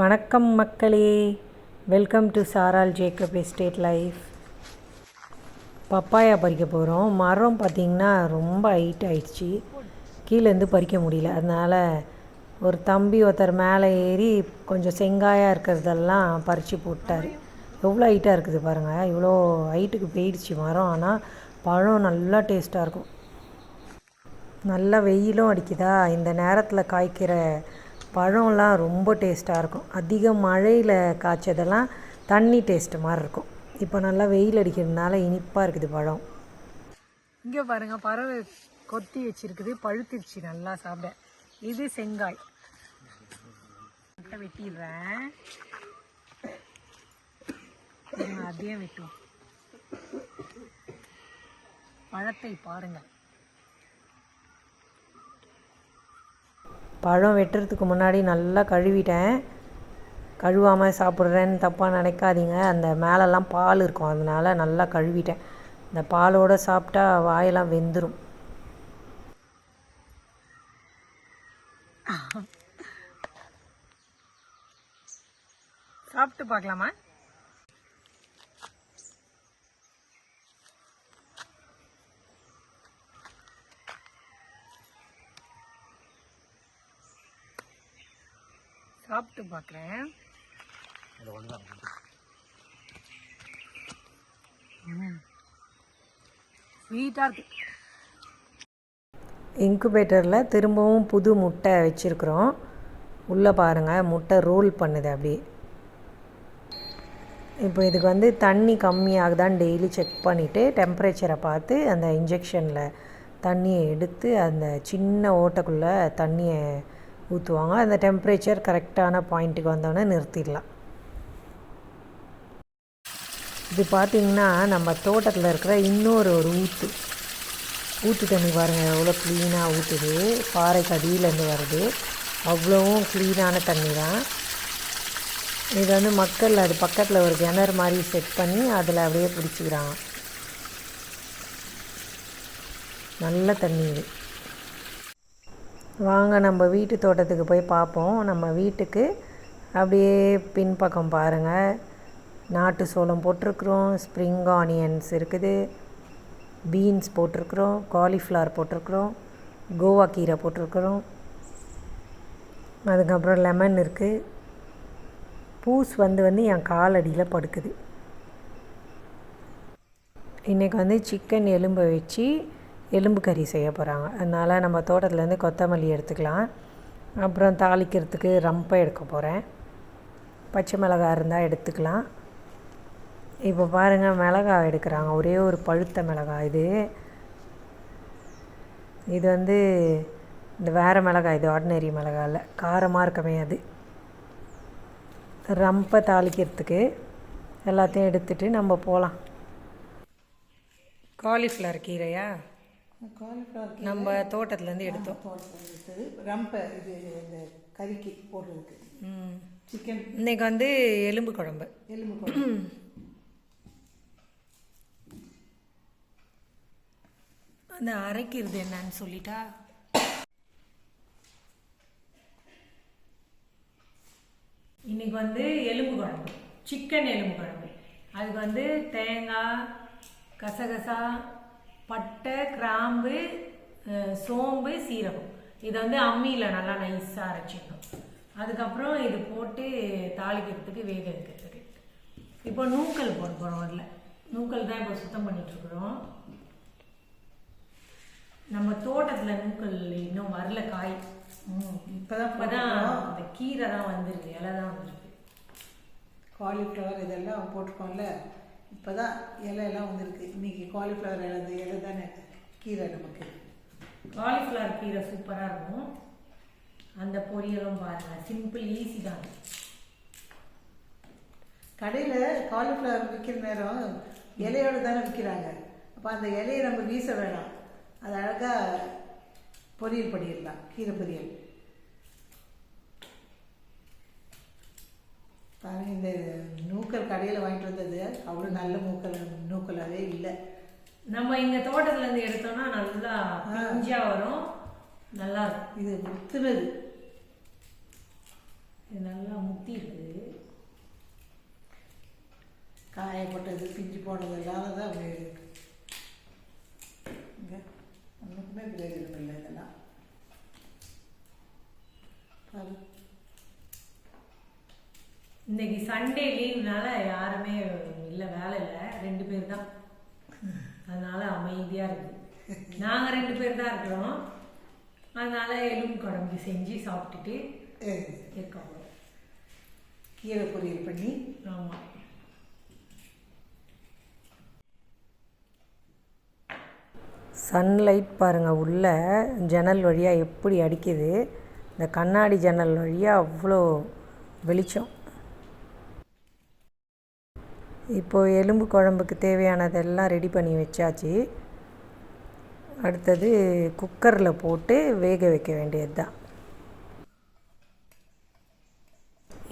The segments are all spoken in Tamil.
வணக்கம் மக்களே. வெல்கம் டு சாரால் ஜேக்கப் எஸ்டேட் லைஃப் பப்பாயா பறிக்க போகிறோம் மரம் பார்த்திங்கன்னா ரொம்ப ஹைட் ஆயிடுச்சு. கீழேருந்து பறிக்க முடியல. அதனால் ஒரு தம்பி ஒருத்தர் மேலே ஏறி கொஞ்சம் செங்காயாக இருக்கிறதெல்லாம் பறித்து போட்டார். எவ்வளோ ஹைட்டாக இருக்குது பாருங்கள் இவ்வளோ ஹைட்டுக்கு போயிடுச்சு மரம். ஆனால் பழம் நல்லா டேஸ்ட்டாக இருக்கும். நல்லா வெயிலும் அடிக்குதா? இந்த நேரத்தில் காய்க்கிற பழம்லாம் ரொம்ப டேஸ்ட்டாக இருக்கும். அதிக மழையில் காய்ச்சதெல்லாம் தண்ணி டேஸ்ட்டு மாதிரி இருக்கும். இப்போ நல்லா வெயில் அடிக்கிறதுனால இனிப்பாக இருக்குது பழம். இங்கே பாருங்கள் பறவை கொத்தி வச்சிருக்குது. பழுத்திருச்சு நல்லா சாப்பிட. இது செங்காய். வெட்டிடுறேன். அதையும் வெட்டும் பழத்தை பாருங்கள் பழம் வெட்டுறதுக்கு முன்னாடி நல்லா கழுவிட்டேன். கழுவாமல் சாப்பிட்றேன்னு தப்பாக நினைக்காதீங்க. அந்த மேலெல்லாம் பால் இருக்கும். அதனால் நல்லா கழுவிட்டேன். இந்த பாலோடு சாப்பிட்டா வாயெல்லாம் வெந்துடும் சாப்பிட்டு பார்க்கலாமா? சாப்பிட்டு பார்க்குறேன் ஸ்வீட்டாக இருக்கு. இன்குபேட்டரில் திரும்பவும் புது முட்டை வச்சுருக்குறோம். உள்ளே பாருங்கள் முட்டை ரோல் பண்ணுது அப்படியே இப்போ இதுக்கு வந்து தண்ணி கம்மியாகுதான்னு டெய்லி செக் பண்ணிவிட்டு டெம்பரேச்சரை பார்த்து அந்த இன்ஜெக்ஷனில் தண்ணியை எடுத்து அந்த சின்ன ஓட்டைக்குள்ளே தண்ணியை ஊற்றுவாங்க அந்த டெம்ப்ரேச்சர் கரெக்டான பாயிண்ட்டுக்கு வந்தோடனே நிறுத்திடலாம். இது பார்த்திங்கன்னா நம்ம தோட்டத்தில் இருக்கிற இன்னொரு ஒரு ஊற்று ஊற்று தண்ணி பாருங்கள் எவ்வளோ க்ளீனாக ஊற்றுது பாறைக்கு அடியிலேருந்து வருது. அவ்வளோவும் க்ளீனான தண்ணி தான். இது வந்து மக்கள் அது பக்கத்தில் ஒரு கிணறு மாதிரி செட் பண்ணி அதில் அப்படியே பிடிச்சிக்கிறாங்க. நல்ல தண்ணி இது. வாங்க நம்ம வீட்டு தோட்டத்துக்கு போய் பார்ப்போம். நம்ம வீட்டுக்கு அப்படியே பின்பக்கம் பாருங்கள் நாட்டு சோளம் போட்டிருக்குறோம் ஸ்ப்ரிங் ஆனியன்ஸ் இருக்குது பீன்ஸ் போட்டிருக்குறோம் காலிஃப்ளவர் போட்டிருக்குறோம் கோவா கீரை போட்டிருக்குறோம். அதுக்கப்புறம் லெமன் இருக்குது பூஸ் வந்து வந்து என் காலடியில் படுக்குது. இன்றைக்கி வந்து சிக்கன் எலும்பை வச்சு எலும்பு கறி செய்ய போகிறாங்க அதனால் நம்ம தோட்டத்துலேருந்து கொத்தமல்லி எடுத்துக்கலாம். அப்புறம் தாளிக்கிறதுக்கு ரம்பை எடுக்க போகிறேன் பச்சை மிளகா இருந்தால் எடுத்துக்கலாம். இப்போ பாருங்கள் மிளகாய் எடுக்கிறாங்க. ஒரே ஒரு பழுத்த மிளகா இது. இது வந்து இந்த வேறு மிளகா இது ஆர்டினரி மிளகா இல்லை. காரமாக இருக்கமே அது. ரம்பை தாளிக்கிறதுக்கு எல்லாத்தையும் எடுத்துகிட்டு நம்ம போகலாம் காலிஃப்ளவர் கீரையா? நம்ம தோட்டத்துலேருந்து எடுத்தோம். போடுறது ரம்பை இது இந்த கறிக்கு போடுறதுக்கு சிக்கன் இன்னைக்கு வந்து எலும்பு குழம்பு. எலும்பு குழம்பு. அந்த அரைக்கிறது என்னன்னு சொல்லிட்டா? இன்னைக்கு வந்து எலும்பு குழம்பு. சிக்கன் எலும்பு குழம்பு. அதுக்கு வந்து தேங்காய் கசகசா பட்டை கிராம்பு சோம்பு சீரகம். இதை வந்து அம்மியில் நல்லா நைஸாக அரைச்சிக்கணும் அதுக்கப்புறம் இது போட்டு தாளிக்கிறதுக்கு வேக வைக்கிறதுக்கு. இப்போ நூக்கல் போட போகிறோம் அதில். நூக்கல் தான் இப்போ சுத்தம் பண்ணிட்டு இருக்கிறோம். நம்ம தோட்டத்தில் நூக்கல் இன்னும் வரல காய். இப்போதான் இப்போதான் இந்த கீரை தான் வந்திருக்கு இலை தான் வந்திருக்கு. காலிஃப்ளவர் இதெல்லாம் போட்டிருக்கோம்ல. இப்போ தான் இலை எல்லாம் வந்திருக்கு. இன்னைக்கு காலிஃப்ளவர் இலை இந்த இலை தானே கீரை நமக்கு. காலிஃப்ளவர் கீரை சூப்பராக இருக்கும். அந்த பொரியலும் பாருங்க. சிம்பிள் ஈஸி தான். கடையில் காலிஃப்ளவர் விற்கிற நேரம் இலையோடு தானே விற்கிறாங்க அப்போ அந்த இலையை நம்ம வீச வேணாம். அது அழகாக பொரியல் பண்ணிடலாம். கீரை பொரியல். பாருங்க இந்த நூக்கல் கடையில் வாங்கிட்டு வந்தது. அவ்வளோ நல்ல மூக்கல் நூக்கலாகவே இல்லை. நம்ம இங்க தோட்டத்துல இருந்து எடுத்தோம்னா நல்லா பிஞ்சா வரும். நல்லா இருக்கும். இது முத்துனது. இது நல்லா முத்து இருக்குது காயப்பட்டது பிஞ்சு போனது எல்லாம் தான் அப்படியே இருக்கு. இங்கே ஒன்றுக்குமே பிரயோஜனம் இல்லை இதெல்லாம். பாரு. இன்னைக்கு சண்டே லீவ்னால யாருமே இல்லை வேலை இல்லை. ரெண்டு பேர் தான். அதனால அமைதியாக இருக்குது நாங்கள் ரெண்டு பேர் தான் இருக்கிறோம். அதனால எலும்பு குழம்பு செஞ்சு சாப்பிட்டுட்டு இருக்கோம். கீரை பொரியல் பண்ணி. ஆமாம் சன்லைட் பாருங்கள் உள்ள ஜன்னல் வழியாக எப்படி அடிக்குது? இந்த கண்ணாடி ஜன்னல் வழியாக அவ்வளோ வெளிச்சம். இப்போது எலும்பு குழம்புக்கு தேவையானதெல்லாம் ரெடி பண்ணி வச்சாச்சு. அடுத்தது குக்கரில் போட்டு வேக வைக்க வேண்டியது தான்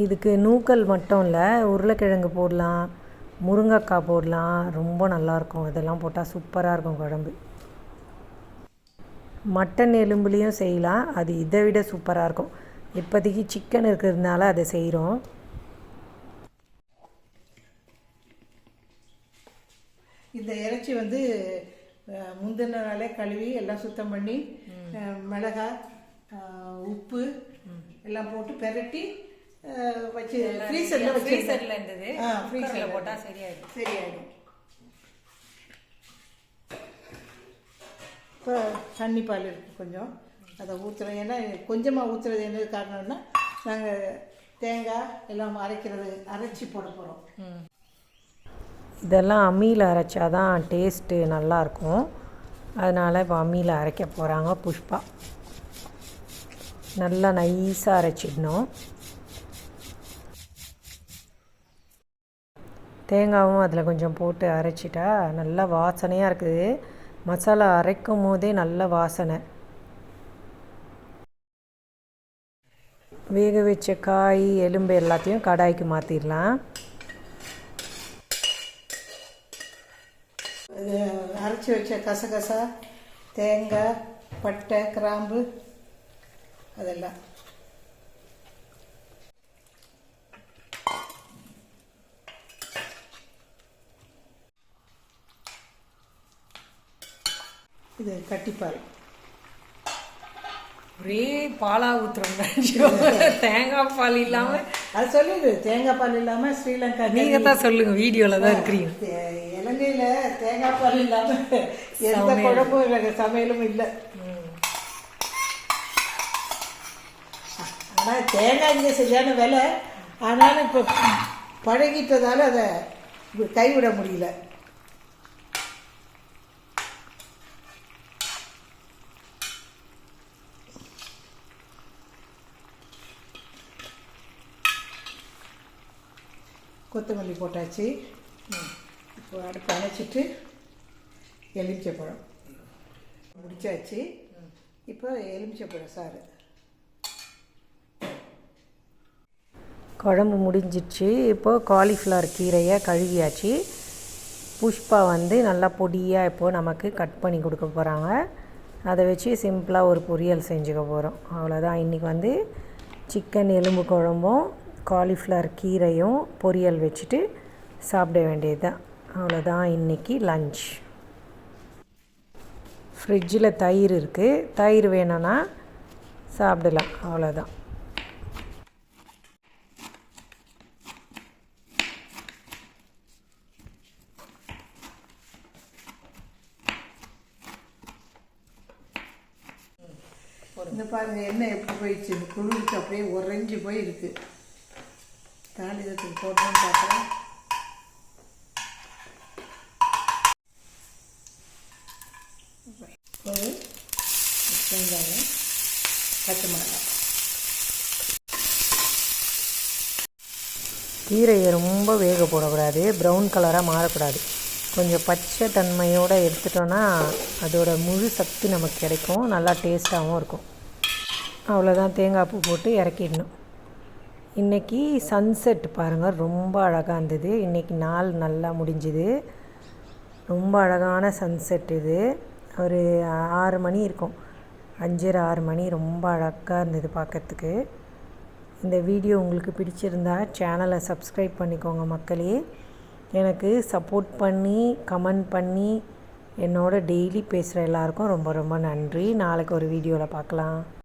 இதுக்கு நூக்கல் மட்டும் இல்லை உருளைக்கிழங்கு போடலாம் முருங்கைக்காய் போடலாம் ரொம்ப நல்லாயிருக்கும். இதெல்லாம் போட்டால் சூப்பராக இருக்கும் குழம்பு. மட்டன் எலும்புலேயும் செய்யலாம். அது இதை விட சூப்பராக இருக்கும். இப்போதைக்கு சிக்கன் இருக்கிறதுனால அதை செய்கிறோம் இந்த இறைச்சி வந்து முந்தின நாளே கழுவி எல்லாம் சுத்தம் பண்ணி அஹ், உப்பு எல்லாம் போட்டு பெரட்டி வச்சு ஃப்ரீசரில் ஃப்ரீசரில் இருந்தது. ஆ ஃப்ரீசரில் போட்டால் சரியாயிடும். சரியாயிடும். இப்போ தண்ணி பால் இருக்கு கொஞ்சம். அதை ஊற்றுறோம் ஏன்னா கொஞ்சமாக ஊற்றுறது என்ன காரணம்னா நாங்கள் தேங்காய் எல்லாம் அரைக்கிறது அரைச்சி போட போகிறோம் இதெல்லாம் அம்மியில் அரைச்சா தான் டேஸ்ட்டு நல்லாயிருக்கும். அதனால் இப்போ அம்மியில் அரைக்க போகிறாங்க புஷ்பா. நல்லா நைஸாக அரைச்சிடணும். தேங்காவும் அதில் கொஞ்சம் போட்டு அரைச்சிட்டா நல்லா வாசனையாக இருக்குது. மசாலா அரைக்கும் போதே நல்ல வாசனை. வேக வச்ச காய் எலும்பு எல்லாத்தையும் கடாய்க்கு மாற்றிடலாம் இது அரைச்சி வச்ச கசகசா தேங்காய் பட்டை கிராம்பு அதெல்லாம். இது கட்டிப்பால் ஒரே பாலா ஊற்றுறோங்க தேங்காய் பால் இல்லாமல் அது சொல்லுது தேங்காய் பால் இல்லாமல் ஸ்ரீலங்கா நீங்கள் தான் சொல்லுங்கள் வீடியோவில் தான் இருக்கிறீங்க இலங்கையில தேங்காய் பால் இல்லாம எந்த குழம்பும் இல்லை சமையலும் இல்லை. ஆனா தேங்காய் இங்கே சரியான விலை. ஆனாலும் இப்போ பழகிட்டதால அதை கைவிட முடியல. கொத்தமல்லி போட்டாச்சு. இப்போ அடுப்பு அணைச்சிட்டு எலுமிச்சைப்பழம் முடிச்சாச்சு. இப்போ எலுமிச்சைப்பழம் சாறு. குழம்பு முடிஞ்சிடுச்சு இப்போது காலிஃப்ளவர் கீரையை கழுவியாச்சு. புஷ்பா வந்து நல்லா பொடியாக இப்போது நமக்கு கட் பண்ணி கொடுக்க போகிறாங்க அதை வச்சு சிம்பிளாக ஒரு பொரியல் செஞ்சுக்க போகிறோம் அவ்வளோதான் இன்றைக்கி வந்து சிக்கன் எலும்பு குழம்பும் காலிஃப்ளவர் கீரையும் பொரியல் வச்சுட்டு சாப்பிட வேண்டியது தான் அவ்வளோதான் இன்றைக்கி லஞ்ச் ஃப்ரிட்ஜில் தயிர் இருக்குது தயிர் வேணும்னா சாப்பிடலாம். அவ்வளோதான். இந்த பாருங்க எண்ணெய் எப்படி போயிடுச்சு. இந்த குளிருக்கு அப்படியே உறைஞ்சி போய் இருக்கு தாளிதத்துக்கு போட்டோம்னு பார்க்குறேன் ஒரு வெங்காயம் பச்சை மிளகாய். கீரையை ரொம்ப வேக போடக்கூடாது ப்ரௌன் கலராக மாறக்கூடாது. கொஞ்சம் பச்சை தன்மையோடு எடுத்துட்டோன்னா அதோட முழு சக்தி நமக்கு கிடைக்கும் நல்லா டேஸ்ட்டாகவும் இருக்கும். அவ்வளோதான் தேங்காய் பூ போட்டு இறக்கிடணும். இன்றைக்கி சன்செட் பாருங்கள் ரொம்ப அழகாக இருந்தது. இன்றைக்கி நாள் நல்லா முடிஞ்சுது. ரொம்ப அழகான சன்செட் இது. ஒரு ஆறு மணி இருக்கும். அஞ்சரை ஆறு மணி ரொம்ப அழகாக இருந்தது பார்க்கறதுக்கு இந்த வீடியோ உங்களுக்கு பிடிச்சிருந்தா சேனலை சப்ஸ்கிரைப் பண்ணிக்கோங்க மக்களே. எனக்கு சப்போர்ட் பண்ணி கமெண்ட் பண்ணி என்னோட டெய்லி பேசுகிற எல்லாருக்கும் ரொம்ப ரொம்ப நன்றி. நாளைக்கு ஒரு வீடியோவில் பார்க்கலாம்